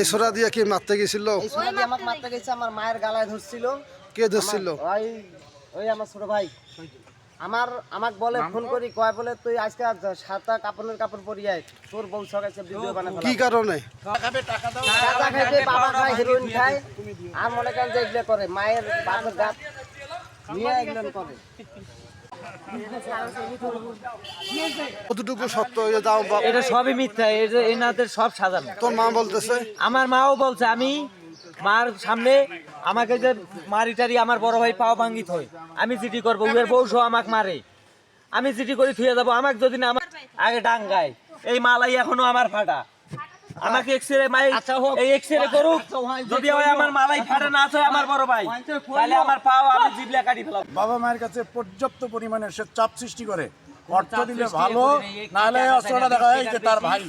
এই সোরা দিয়ে কি মারতে গেছিল? মারতে গেছে আমার মায়ের গালায় ধরছিল। কে ধরছিল? ওই ওই আমার ছোট ভাই। আমার আমাকে বলে ফোন করি কয় বলে তুই আজকে আজ সাতটা কাপড়ের কাপড় পরিয়ে আয়। তোর বংশক আছে ভিডিও বানাবে কি কারণে? টাকা খাইতে বাবা খায় হিরোইন খায়। আর মনে করেন যে করে মায়ের বাপের গাছ নিয়ে এগুলো করে। কতটুকু সত্য দাও এটা সবই মিথ্যা এনাদের সব সাজানো। তোর মা বলতেছে? আমার মাও বলছে আমি মার সামনে আমাকে যে মারি টারি আমার বড় ভাই পাও ভাঙ্গিত হয় আমি চিঠি করব উয়ের বউ সহ আমাকে মারে। আমি চিঠি করে থুয়ে যাব আমাকে যদি না আমার আগে ডাঙ্গায়। এই মালাই এখনও আমার ফাটা। আমাকে এক্সরে মাই এই এক্সরে করুক। যদি হয় আমার মালাই ফাটা না আছে আমার বড় ভাই। তাহলে আমার পাও আমি জিবলা কাটি ফেলাম। বাবা মায়ের কাছে পর্যাপ্ত পরিমাণে সে চাপ সৃষ্টি করে। অর্থ দিলে ভালো নাহলে অস্ত্রটা দেখা যায় যে তার ভাই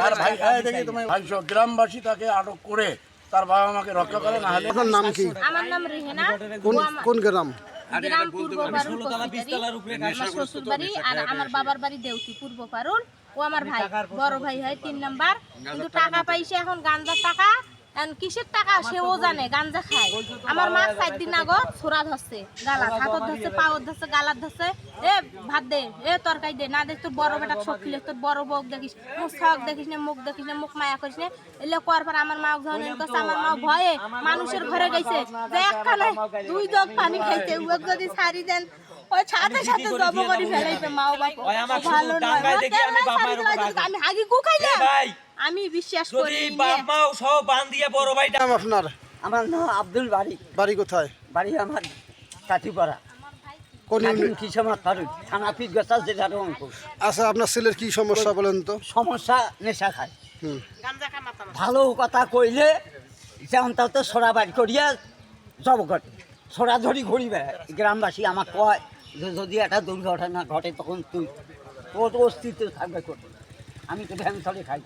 তার ভাই দেখি। তুমি ভাইস গ্রামবাসী তাকে আটক করে তার বাবা মাকে রক্ষা করে না হলে আপনার নাম কি? আমার নাম রেহেনা। কোন কোন গ্রাম? গ্রাম পূর্ব পারুল আমার শ্বশুর বাড়ি আর আমার বাবার বাড়ি দেউতি পূর্ব পারুল। ও আমার ভাই বড় ভাই হয় তিন নাম্বার। কিন্তু টাকা পাইছে এখন গাঞ্জার টাকা। কিসের টাকা? সেও জানে গাঞ্জা খায়। আমার মা চার দিন আগো ছোড়া ধরছে গালাত হাতত ধরছে পাওয়ার ধরছে গালাত ধরছে। এ ভাত দে এ তরকারি দে। না দেখ তোর বড় বেটা সব খিলে তোর বড় বউক দেখিস মুখ ছক দেখিস না মুখ দেখিস না মুখ মায়া করিস না। এলে করার পর আমার মা এরকম করছে, আমার মা ভয়ে মানুষের ঘরে গেছে। যে একখানে দুই জগ পানি খাইতে উয়েক যদি ছাড়ি দেন ওই সাথে সাথে জব করে ফেলাইছে মা ও ওই আমার ভালো নয়। দেখি আমি বাপ উপর আমি- হাগি গু খাইলাম ভাই আমি বিশ্বাস যদি করি বাপ মাও সব বান দিয়ে বড় নাম আপনার আমার নাম আব্দুল বাড়ি। বাড়ি কোথায়? বাড়ি আমার কাঠিপাড়া। আচ্ছা আপনার ছেলের কি সমস্যা বলেন তো? সমস্যা নেশা খায়। ভালো কথা কইলে যেমন তাও তো সোরা বাড়ি করিয়া জব ঘটে সোরা ধরি ঘুরি বেড়ায় গ্রামবাসী আমার কয় যদি একটা দুর্ঘটনা ঘটে তখন তুই তোর অস্তিত্ব থাকবে কোথায়? আমি তো ভ্যান চলে খাই।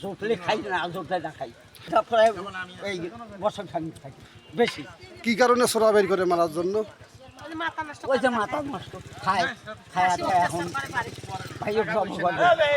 জোটলে খাই না জোটলে না খাই। তারপরে এই বছর খানি থাকি বেশি। কি কারণে সোরা বের করে মারার জন্য? ওই যে মাথা নষ্ট। খায় খায় এখন। ঘটে